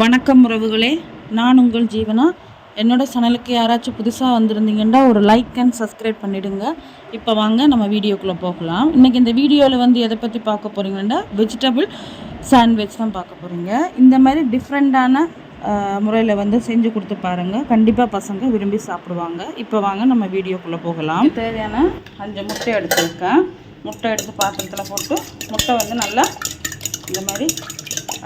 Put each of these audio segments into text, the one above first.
வணக்கம் உறவுகளே. நான் உங்கள் ஜீவனா. என்னோட சேனலுக்கு யாராச்சும் புதுசாக வந்திருந்தீங்கன்னா ஒரு லைக் அண்ட் சப்ஸ்கிரைப் பண்ணிவிடுங்க இப்போ வாங்க நம்ம வீடியோக்குள்ளே போகலாம். இன்றைக்கி இந்த வீடியோவில் வந்து எதை பற்றி பார்க்க போகிறீங்கன்னா வெஜிடபிள் சாண்ட்விச் தான் பார்க்க போகிறீங்க இந்த மாதிரி டிஃப்ரெண்ட்டான முறையில் வந்து செஞ்சு கொடுத்து பாருங்கள் கண்டிப்பாக பசங்க விரும்பி சாப்பிடுவாங்க. இப்போ வாங்க நம்ம வீடியோக்குள்ளே போகலாம். தேவையான அஞ்சு முட்டை எடுத்துருக்கேன். முட்டை எடுத்து பாத்திரத்தில் போட்டு முட்டை வந்து நல்லா இந்த மாதிரி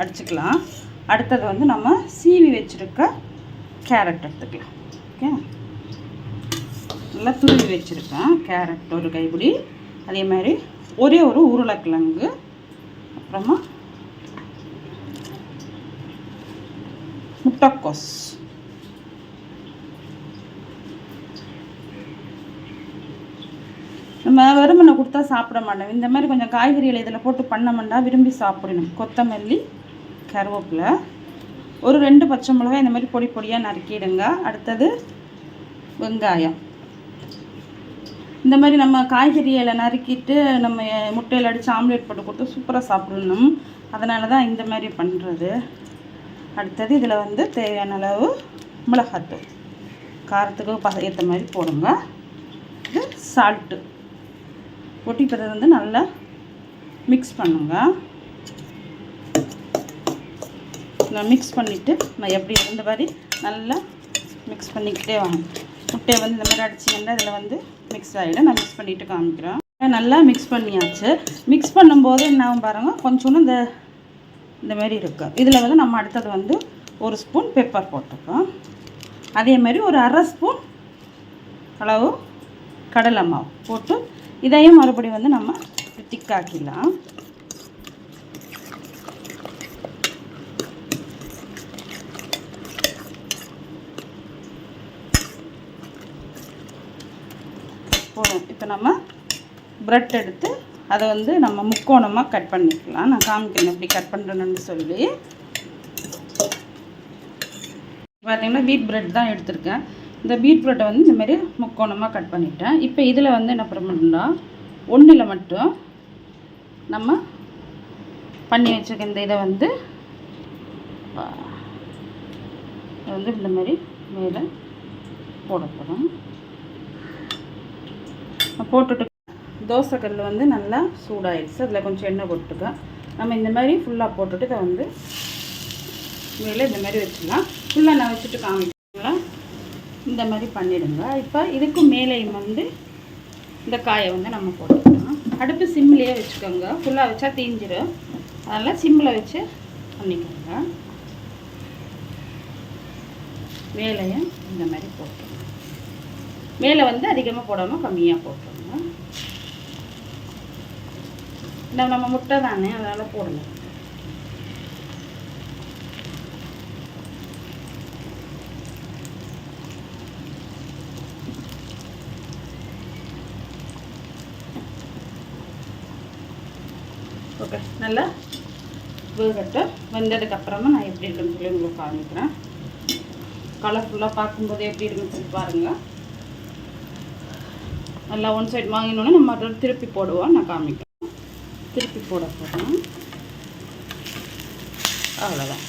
அடிச்சுக்கலாம். அடுத்தது வந்து நம்ம சீவி வச்சுருக்க கேரட் எடுத்துக்கலாம். ஓகே? நல்லா துருவி வச்சுருக்கேன் கேரட் ஒரு கைப்பிடி. அதே மாதிரி ஒரே ஒரு உருளைக்கிழங்கு. அப்புறமா முட்டைக்கோஸ். நம்ம வெறுமனை கொடுத்தா சாப்பிட மாட்டோம். இந்த மாதிரி கொஞ்சம் காய்கறிகளை இதில் போட்டு பண்ணோம்னா விரும்பி சாப்பிடணும். கொத்தமல்லி கருவேப்பிலை. ஒரு ரெண்டு பச்சை மிளகாய் இந்த மாதிரி பொடி பொடியாக நறுக்கிடுங்க. அடுத்தது வெங்காயம். இந்த மாதிரி நம்ம காய்கறியில் நறுக்கிட்டு நம்ம முட்டையில் அடித்து ஆம்லேட் போட்டு கொடுத்து சூப்பராக சாப்பிடணும். அதனால தான் இந்த மாதிரி பண்ணுறது அடுத்தது இதில் வந்து தேவையான அளவு மிளகாத்தூள். காரத்துக்கு ப ஏற்ற மாதிரி போடுங்க. இது சால்ட்டு பொட்டி பிறகு வந்து நல்லா மிக்ஸ் பண்ணுங்கள் நான் மிக்ஸ் பண்ணிவிட்டு நான் எப்படி இருந்த மாதிரி நல்லா மிக்ஸ் பண்ணிக்கிட்டே வாங்க. முட்டையை வந்து இந்த மாதிரி அடிச்சிங்கன்னா இதில் வந்து மிக்ஸ் ஆகிடும் நான் மிக்ஸ் பண்ணிவிட்டு காமிக்கிறேன். நல்லா மிக்ஸ் பண்ணியாச்சு. மிக்ஸ் பண்ணும்போது என்ன பாருங்கள் கொஞ்சோண்டு இந்த இந்த மாதிரி இருக்குது இதில் வந்து நம்ம அடுத்தது வந்து ஒரு ஸ்பூன் பெப்பர் போட்டுக்கோம் அதே மாதிரி ஒரு அரை ஸ்பூன் அளவு கடலை மாவு போட்டு இதையும் மறுபடியும் வந்து நம்ம திக்காக்கிடலாம் போதும் இப்போ நம்ம ப்ரெட் எடுத்து அதை வந்து நம்ம முக்கோணமாக கட் பண்ணிக்கலாம். நான் காமிக்கிறேன் எப்படி கட் பண்ணுறேன்னு சொல்லி. பார்த்தீங்கன்னா பீட் ப்ரெட் தான் எடுத்திருக்கேன். இந்த பீட் ப்ரெட்டை வந்து இந்தமாரி முக்கோணமாக கட் பண்ணிட்டேன். இப்போ இதில் வந்து என்ன பண்ணணும்னா ஒன்றில் மட்டும் நம்ம பண்ணி வச்சுருக்க இந்த இதை வந்து வந்து இந்த மாதிரி மேலே போட போகிறோம் போட்டுட்டு தோசைக்கல் வந்து நல்லா சூடாயிடுச்சு. அதில் கொஞ்சம் எண்ணெய் போட்டுக்க. நம்ம இந்த மாதிரி ஃபுல்லாக போட்டுட்டு இதை வந்து மேலே இந்த மாதிரி வச்சுக்கலாம். ஃபுல்லாக நான் வச்சுட்டு காமிக்கலாம் இந்த மாதிரி பண்ணிடுங்க. இப்போ இதுக்கு மேலேயும் வந்து இந்த காயை வந்து நம்ம போட்டுக்கலாம். அடுப்பு சிம்லேயே வச்சுக்கோங்க. ஃபுல்லாக வச்சா தீஞ்சிடும் அதனால் சிம்மில் வச்சு பண்ணிக்கோங்க. மேலேயும் இந்த மாதிரி போட்டுக்கலாம். மேலே வந்து அதிகமாக போடாமல் கம்மியாக போட்டுருங்க. இந்த நம்ம முட்டை தானே அதனால் போடணும் ஓகே நல்லா வேகட்டும். வெந்ததுக்கப்புறமா நான் எப்படி இருக்குன்னு சொல்லி உங்களுக்கு காமிக்கிறேன். கலர்ஃபுல்லாக பார்க்கும்போது எப்படி இருக்குன்னு சொல்லி பாருங்கள் நல்லா ஒன் சைட் வாங்கினோன்னே நம்ம அதோட திருப்பி போடுவோம். நான் காமிக்கிறேன். திருப்பி போட போகிறேன் அவ்வளோதான்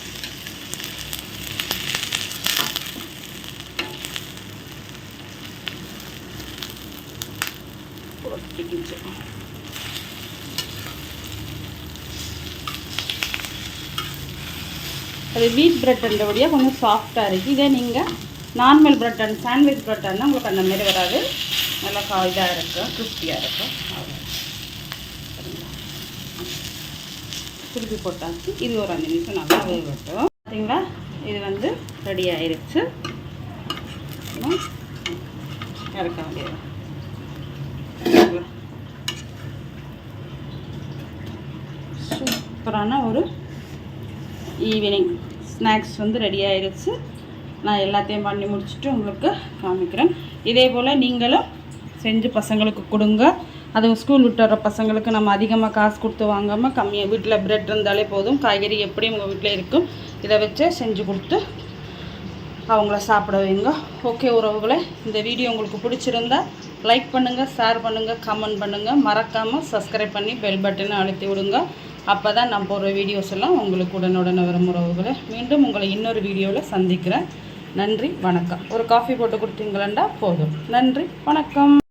ஒட்டிக்கிச்சு அது வீட் பிரெட் என்றபடியாக கொஞ்சம் சாஃப்டாக இருக்குது இதே நீங்கள் நார்மல் பிரெட் அண்ட் சாண்ட்விச் பிரெட்னா உங்களுக்கு அந்த மாதிரி வராது. நல்லா கா இதாக இருக்கும் கிறிஸ்பியாக இருக்கும் திருப்பி போட்டாச்சு இது ஒரு அஞ்சு நிமிஷம் நல்லா வேகட்டும் பார்த்தீங்களா இது வந்து ரெடி ஆயிடுச்சு இறக்க வேண்டியது சூப்பரான ஒரு ஈவினிங் ஸ்நாக்ஸ் வந்து ரெடி ஆயிடுச்சு நான் எல்லாத்தையும் பண்ணி முடிச்சுட்டு உங்களுக்கு காமிக்கிறேன் இதே போல் நீங்களும் செஞ்சு பசங்களுக்கு கொடுங்க. அது ஸ்கூல் விட்டு வர பசங்களுக்கு நம்ம அதிகமாக காசு கொடுத்து வாங்காமல் கம்மியாக வீட்டில் பிரெட் இருந்தாலே போதும். காய்கறி எப்படியும் உங்கள் வீட்டில் இருக்கும் இதை வச்சு செஞ்சு கொடுத்து அவங்கள சாப்பிட வைங்க. ஓகே உறவுகளை இந்த வீடியோ உங்களுக்கு பிடிச்சிருந்தா லைக் பண்ணுங்கள் ஷேர் பண்ணுங்கள் கமெண்ட் பண்ணுங்கள் மறக்காமல் சப்ஸ்கிரைப் பண்ணி பெல் பட்டனை அழுத்தி விடுங்க. அப்போ தான் நான் போடுற வீடியோஸ் எல்லாம் உங்களுக்கு உடனுடனே வரும் உறவுகளை. மீண்டும் உங்களை இன்னொரு வீடியோவில் சந்திக்கிறேன். நன்றி வணக்கம். ஒரு காஃபி போட்டு கொடுத்தீங்களா போதும். நன்றி வணக்கம்.